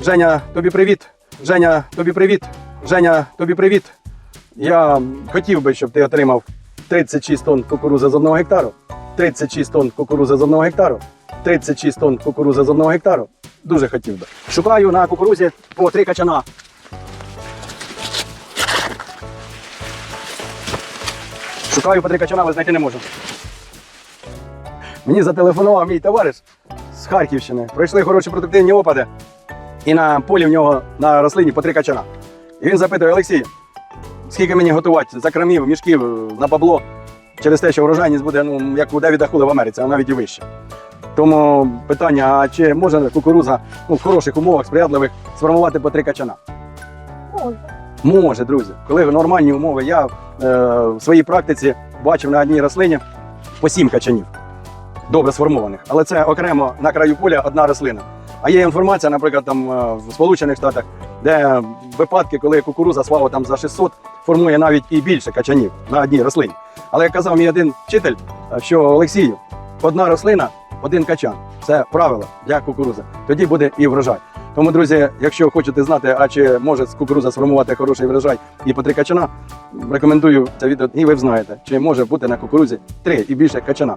Женя, тобі привіт. Женя, тобі привіт. Женя, тобі привіт. Я хотів би, щоб ти отримав 36 тонн кукурузи з одного гектару. 36 тонн кукурузи з одного гектару. 36 тонн кукурузи з одного гектару. Дуже хотів би. Шукаю на кукурузі по три качана. Шукаю по три качана, але знайти не можу. Мені зателефонував мій товариш з Харківщини. Пройшли хороші продуктивні опади. І на полі в нього на рослині по три качана. І він запитує: Олексій, скільки мені готувати закромів, мішків на бабло через те, що врожайність буде, ну, як у Девіда Хули в Америці, а навіть і вище. Тому питання: а чи може кукуруза ну, в хороших умовах, сприятливих, сформувати по три качана? Може, друзі. Коли нормальні умови, я е, в своїй практиці бачив на одній рослині по сім качанів, добре сформованих. Але це окремо на краю поля одна рослина. А є інформація, наприклад, там е, в Сполучених Штатах, де випадки, коли кукуруза свава там за 600 формує навіть і більше качанів на одній рослині. Але як казав мій один вчитель, е, що Олексію, одна рослина, один качан. Це правило для кукурузи. Тоді буде і врожай. Тому, друзі, якщо хочете знати, а чи може кукуруза сформувати хороший врожай і по три качана, рекомендую це відео, і ви знаєте, чи може бути на кукурузі три і більше качана.